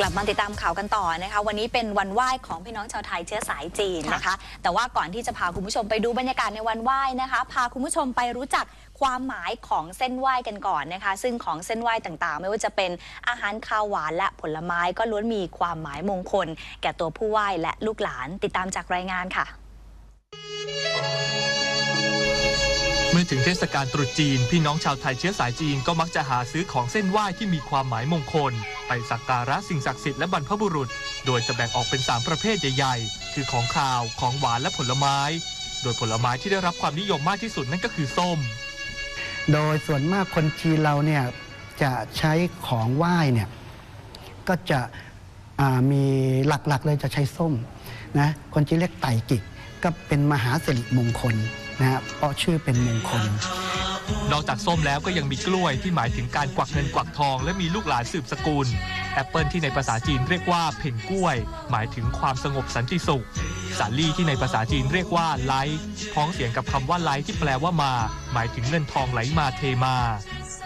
กลับมาติดตามข่าวกันต่อนะคะ วันนี้เป็นวันไหว้ของพี่น้องชาวไทยเชื้อสายจีนนะคะ แต่ว่าก่อนที่จะพาคุณผู้ชมไปดูบรรยากาศในวันไหว้นะคะ พาคุณผู้ชมไปรู้จักความหมายของเส้นไหว้กันก่อนนะคะ ซึ่งของเส้นไหว้ต่างๆ ไม่ว่าจะเป็นอาหารคาวหวานและผลไม้ก็ล้วนมีความหมายมงคล แก่ตัวผู้ไหว้และลูกหลานติดตามจากรายงานค่ะ มื่อถึงเทศกาลตรุษจีน พี่น้องชาวไทยเชื้อสายจีนก็มักจะหาซื้อของเส้นไหว้ที่มีความหมายมงคล ไปสักการะสิ่งศักดิ์สิทธิ์และบรรพบุรุษ โดยจะแบ่งออกเป็น 3 ประเภทใหญ่ๆ คือของคาว ของหวานและผลไม้ โดยผลไม้ที่ได้รับความนิยมมากที่สุดนั่นก็คือส้ม โดยส่วนมากคนจีนเราเนี่ยจะใช้ของไหว้เนี่ยก็จะมีหลักๆเลยจะใช้ส้มนะคนจีนเรียกไต่กิกก็เป็นมหาสิริมงคล นะฮะเพราะชื่อเป็นมงคล นอกจากส้มแล้วก็ยังมีกล้วยที่หมายถึงการกวักเงินกวักทอง และมีลูกหลานสืบสกุลแอปเปิลที่ในภาษาจีนเรียกว่าเพ่งกล้วย หมายถึงความสงบสันติสุข สาลี่ที่ในภาษาจีนเรียกว่าไลท์พ้องเสียงกับคำว่าไลท์ที่แปลว่ามา หมายถึงเงินทองไหลมาเทมา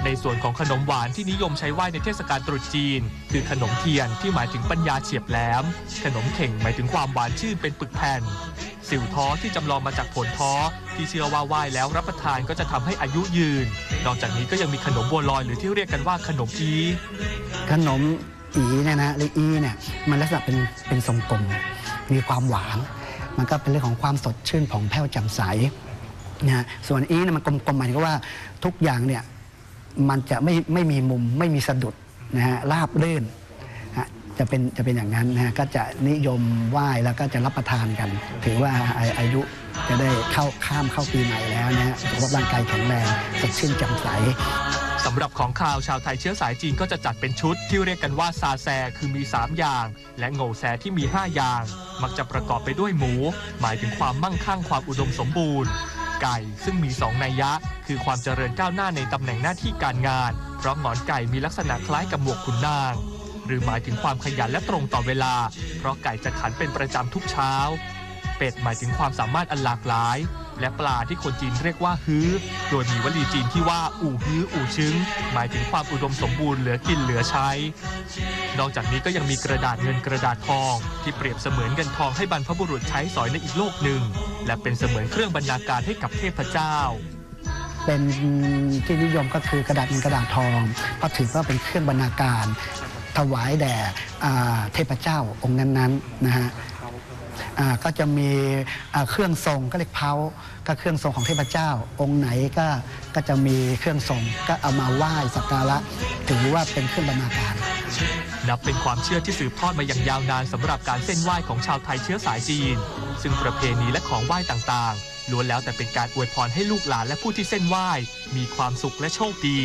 ในส่วนของขนมหวานที่นิยมใช้ไหว้ในเทศกาลตรุษจีน คือขนมเทียนที่หมายถึงปัญญาเฉียบแหลม ขนมเข่งหมายถึงความหวานชื่นเป็นปึกแผ่น สิวท้อที่จำลองมาจากผลท้อ ที่เชื่อว่าไหว้แล้วรับประทานก็จะทำให้อายุยืน นอกจากนี้ก็ยังมีขนมบัวลอยหรือที่เรียกกันว่าขนมอีขนมอีเนี่ยนะหรืออีเนี่ยมันลักษณะเป็นเป็นทรงกลมมีความหวาน มันก็เป็นเรื่องของความสดชื่นผ่องแผ้วแจ่มใสนะฮะส่วนอีเนี่ยมันกลมๆหมายถึงว่าทุกอย่างเนี่ย มันจะไม่ไม่มีมุมไม่มีสะดุดนะฮะราบรื่นฮะจะเป็นจะเป็นอย่างนั้นนะฮะก็จะนิยมไหว้แล้วก็จะรับประทานกัน ถือว่าอาอายุจะได้เข้าข้ามเข้าปีใหม่แล้วนะฮะสุขภาพร่างกายแข็งแรงสดชื่นแจ่มใส สำหรับของข่าวชาวไทยเชื้อสายจีนก็จะจัดเป็นชุดที่เรียกกันว่าซาแซคือมี 3 อย่าง และโง่แซที่มี 5 อย่าง มักจะประกอบไปด้วยหมู หมายถึงความมั่งคั่งความอุดมสมบูรณ์ ไก่ ซึ่งมี 2 นัยยะ คือความเจริญก้าวหน้าในตำแหน่งหน้าที่การงาน เพราะหงอนไก่มีลักษณะคล้ายกับหมวกขุนนาง หรือหมายถึงความขยันและตรงต่อเวลา เพราะไก่จะขันเป็นประจำทุกเช้า เป็ดหมายถึงความสามารถอันหลากหลาย และปลาที่คนจีนเรียกว่าฮื้อ โดยมีวลีจีนที่ว่าอู่ฮื้ออู่ชึ้ง หมายถึงความอุดมสมบูรณ์เหลือกินเหลือใช้ นอกจากนี้ก็ยังมีกระดาษเงินกระดาษทอง ที่เปรียบเสมือนเงินทองให้บรรพบุรุษใช้สอยในอีกโลกหนึ่ง และเป็นเสมือนเครื่องบรรณาการให้กับเทพเจ้า เป็นที่นิยมก็คือกระดาษเงินกระดาษทองเพราะถือว่าเป็นเครื่องบรรณาการ ถวายแด่เทพเจ้าองค์นั้นๆนะฮะก็จะมีเครื่องทรงก็เรียกเพาก็เครื่องทรงของเทพเจ้า องค์ไหนก็ก็จะมีเครื่องทรงก็เอามาไหว้สักการะถือว่าเป็นเครื่องบรรณาการ นับเป็นความเชื่อที่สืบทอดมาอย่างยาวนานสำหรับการเส้นไหว้ของชาวไทยเชื้อสายจีน ซึ่งประเพณีและของไหว้ต่างๆล้วนแล้วแต่เป็นการอวยพรให้ลูกหลานและผู้ที่เส้นไหว้ มีความสุขและโชคดี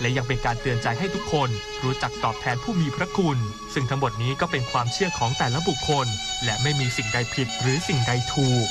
และยังเป็นการเตือนใจให้ทุกคน รู้จักตอบแทนผู้มีพระคุณ ซึ่งทั้งหมดนี้ก็เป็นความเชื่อของแต่ละบุคคล และไม่มีสิ่งใดผิดหรือสิ่งใดถูก